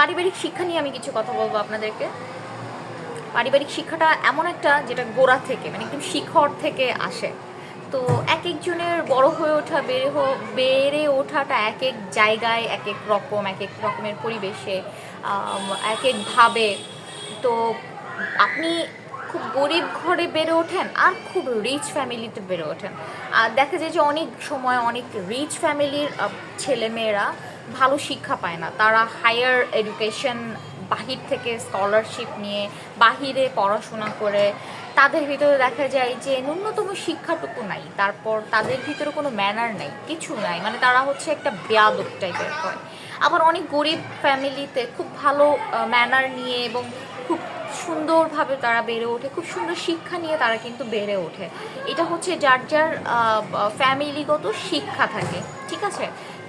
পারিবারিক শিক্ষা নিয়ে আমি কিছু কথা বলব আপনাদেরকে। পারিবারিক শিক্ষাটা এমন একটা যেটা গোড়া থেকে মানে একদম শিখর থেকে আসে। তো এক একজনের বড় হয়ে ওঠা, বেড়ে বেড়ে ওঠাটা এক এক জায়গায়, এক এক রকম, এক এক রকমের পরিবেশে এক একভাবে তো আপনি খুব গরিব ঘরে বেড়ে ওঠেন আর খুব রিচ ফ্যামিলিতে বেড়ে ওঠেন। আর দেখা যায় যে অনেক সময় অনেক রিচ ফ্যামিলির ছেলেমেয়েরা ভালো শিক্ষা পায় না। তারা হায়ার এডুকেশন বাহির থেকে স্কলারশিপ নিয়ে বাহিরে পড়াশোনা করে। তাদের ভিতরে দেখা যায় যে ন্যূনতম শিক্ষাটুকু নাই। তারপর তাদের ভিতরে কোনো ম্যানার নেই, কিছু নাই। মানে তারা হচ্ছে একটা বেয়াদব টাইপের হয়। আবার অনেক গরিব ফ্যামিলিতে খুব ভালো ম্যানার নিয়ে এবং সুন্দরভাবে তারা বেড়ে ওঠে, খুব সুন্দর শিক্ষা নিয়ে তারা কিন্তু বেড়ে ওঠে। এটা হচ্ছে যার যার ফ্যামিলিগত শিক্ষা থাকে, ঠিক আছে?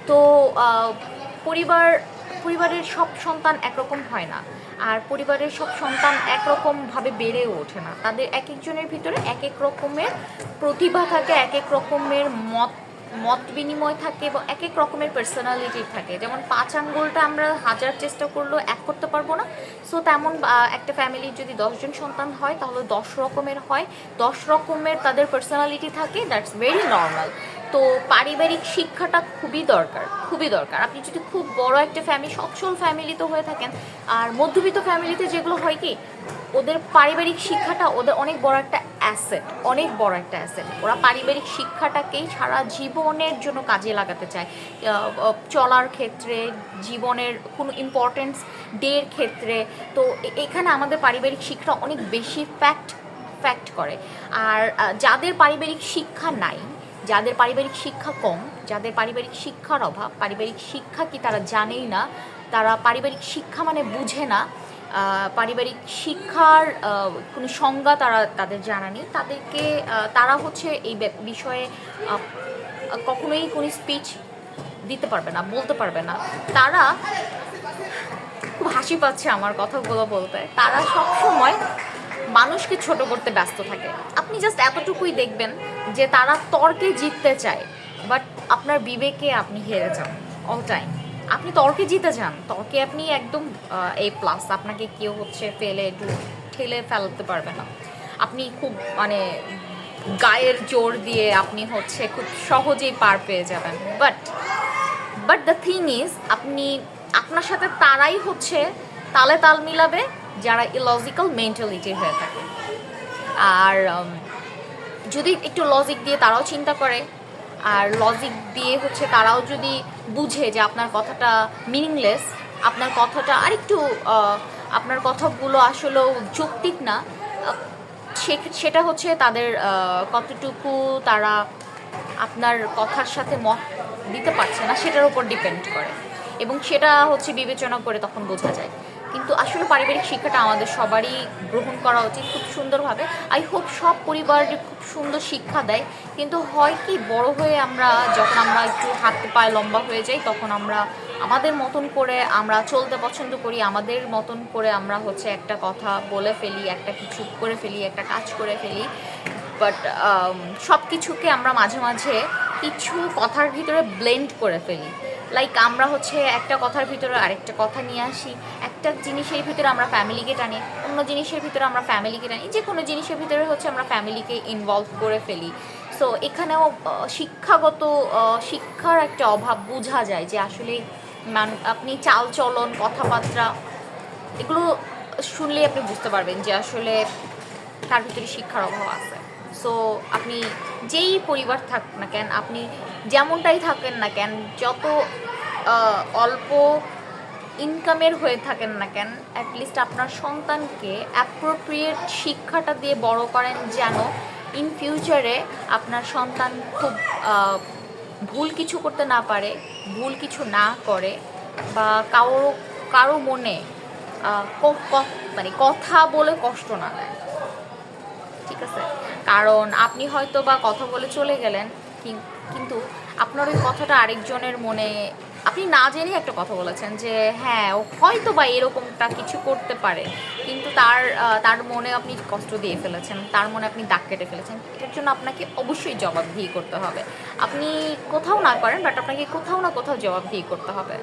তো পরিবার, পরিবারের সব সন্তান একরকম হয় না, আর পরিবারের সব সন্তান একরকমভাবে বেড়ে ওঠে না। তাদের এক একজনের ভিতরে এক এক রকমের প্রতিভা থাকে এক এক রকমের মত মত বিনিময় থাকে এবং এক এক রকমের পার্সোনালিটি থাকে। যেমন পাঁচ আঙ্গুলটা আমরা হাজার চেষ্টা করলেও এক করতে পারব না। সো তেমন একটা ফ্যামিলির যদি দশজন সন্তান হয়, তাহলে দশ রকমের হয়। দশ রকমের তাদের পার্সোনালিটি থাকে দ্যাটস ভেরি নর্মাল তো পারিবারিক শিক্ষাটা খুবই দরকার খুবই দরকার। আপনি যদি খুব বড় একটা ফ্যামিলি সচ্ছল ফ্যামিলিতে হয়ে থাকেন, আর মধ্যবিত্ত ফ্যামিলিতে যেগুলো হয় কি ওদের পারিবারিক শিক্ষাটা ওদের অনেক বড় একটা অ্যাসেট অনেক বড় একটা অ্যাসেট ওরা পারিবারিক শিক্ষাটাকেই সারা জীবনের জন্য কাজে লাগাতে চায়। চলার ক্ষেত্রে, জীবনের কোনো ইম্পর্টেন্স ডের ক্ষেত্রে। তো এখানে আমাদের পারিবারিক শিক্ষা অনেক বেশি ফ্যাক্ট ফ্যাক্ট করে। আর যাদের পারিবারিক শিক্ষা নাই, যাদের পারিবারিক শিক্ষা কম, যাদের পারিবারিক শিক্ষার অভাব, পারিবারিক শিক্ষা কি তারা জানেই না, তারা পারিবারিক শিক্ষা মানে বুঝে না পারিবারিক শিক্ষার কোনো সংজ্ঞা তারা তাদের জানা নেই। তাদেরকে তারা হচ্ছে এই বিষয়ে কখনোই কোনো স্পিচ দিতে পারবে না, বলতে পারবে না। তারা খুব হাসি পাচ্ছে আমার কথাগুলো বলতে। তারা সব সময় মানুষকে ছোট করতে ব্যস্ত থাকে। আপনি জাস্ট এতটুকুই দেখবেন যে তারা তর্কে জিততে চায় বাট আপনার বিবেকে আপনি হেরে যান অল টাইম আপনি তর্কে জিতে যান। তর্কে আপনি একদম এ প্লাস আপনাকে কেউ হচ্ছে ফেলে ঠেলে ফেলতে পারবে না। আপনি খুব মানে গায়ের জোর দিয়ে আপনি হচ্ছে খুব সহজেই পার পেয়ে যাবেন। But but the thing is আপনি, আপনার সাথে তারাই হচ্ছে তালে তাল মিলাবে, যারা ইলজিক্যাল মেন্টালিটি হয়ে থাকে। আর যদি একটু লজিক দিয়ে তারাও চিন্তা করে আর লজিক দিয়ে হচ্ছে তারাও যদি বুঝে যে আপনার কথাটা মিনিংলেস আপনার কথাটা আরেকটু আপনার কথাগুলো আসলেও যৌক্তিক না সেটা হচ্ছে তাদের কতটুকু তারা আপনার কথার সাথে মত দিতে পারছে না, সেটার উপর ডিপেন্ড করে। এবং সেটা হচ্ছে বিবেচনা করে তখন বোঝা যায়। কিন্তু আসলে পারিবারিক শিক্ষাটা আমাদের সবারই গ্রহণ করা উচিত খুব সুন্দরভাবে। আই হোপ সব পরিবার খুব সুন্দর শিক্ষা দেয়। কিন্তু হয় কি, বড় হয়ে আমরা যখন আমরা একটু হাতে পায়ে লম্বা হয়ে যাই, তখন আমরা আমাদের মতন করে আমরা চলতে পছন্দ করি, আমাদের মতন করে আমরা হচ্ছে একটা কথা বলে ফেলি, একটা কিছু করে ফেলি, একটা কাজ করে ফেলি। বাট সব কিছুকে আমরা মাঝে মাঝে কিছু কথার ভিতরে ব্লেন্ড করে ফেলি। লাইক আমরা হচ্ছে একটা কথার ভিতরে আরেকটা কথা নিয়ে আসি। একটা জিনিসের ভিতরে আমরা ফ্যামিলিকে টানি, অন্য জিনিসের ভিতরে আমরা ফ্যামিলিকে টানি। যে কোনো জিনিসের ভিতরে হচ্ছে আমরা ফ্যামিলিকে ইনভলভ করে ফেলি। সো এখানেও শিক্ষাগত শিক্ষার একটা অভাব বোঝা যায় যে আসলে আপনি চাল চলন কথাবার্তা, এগুলো শুনলেই আপনি বুঝতে পারবেন যে আসলে তার ভিতরে শিক্ষার অভাব আছে। সো আপনি যেই পরিবার থাক না কেন, আপনি যেমনটাই থাকেন না কেন, যত অল্প ইনকামের হয়ে থাকেন না কেন অ্যাটলিস্ট আপনার সন্তানকে অ্যাপ্রোপ্রিয়েট শিক্ষাটা দিয়ে বড় করেন যেন ইন ফিউচারে আপনার সন্তান খুব ভুল কিছু করতে না পারে, ভুল কিছু না করে বা কারও কারও মনে মানে কথা বলে কষ্ট না দেয়। ঠিক আছে? কারণ আপনি হয়তো বা কথা বলে চলে গেলেন, কিন- কিন্তু আপনার ওই কথাটা আরেকজনের মনে, আপনি না জেনেই একটা কথা বলেছেন যে হ্যাঁ ও হয়তো বা এরকমটা কিছু করতে পারে, কিন্তু তার তার মনে আপনি কষ্ট দিয়ে ফেলেছেন, তার মনে আপনি দাগ কেটে ফেলেছেন, এটার জন্য আপনাকে অবশ্যই জবাবদিহি করতে হবে। আপনি কোথাও না করেন বাট আপনাকে কোথাও না কোথাও জবাবদিহি করতে হবে।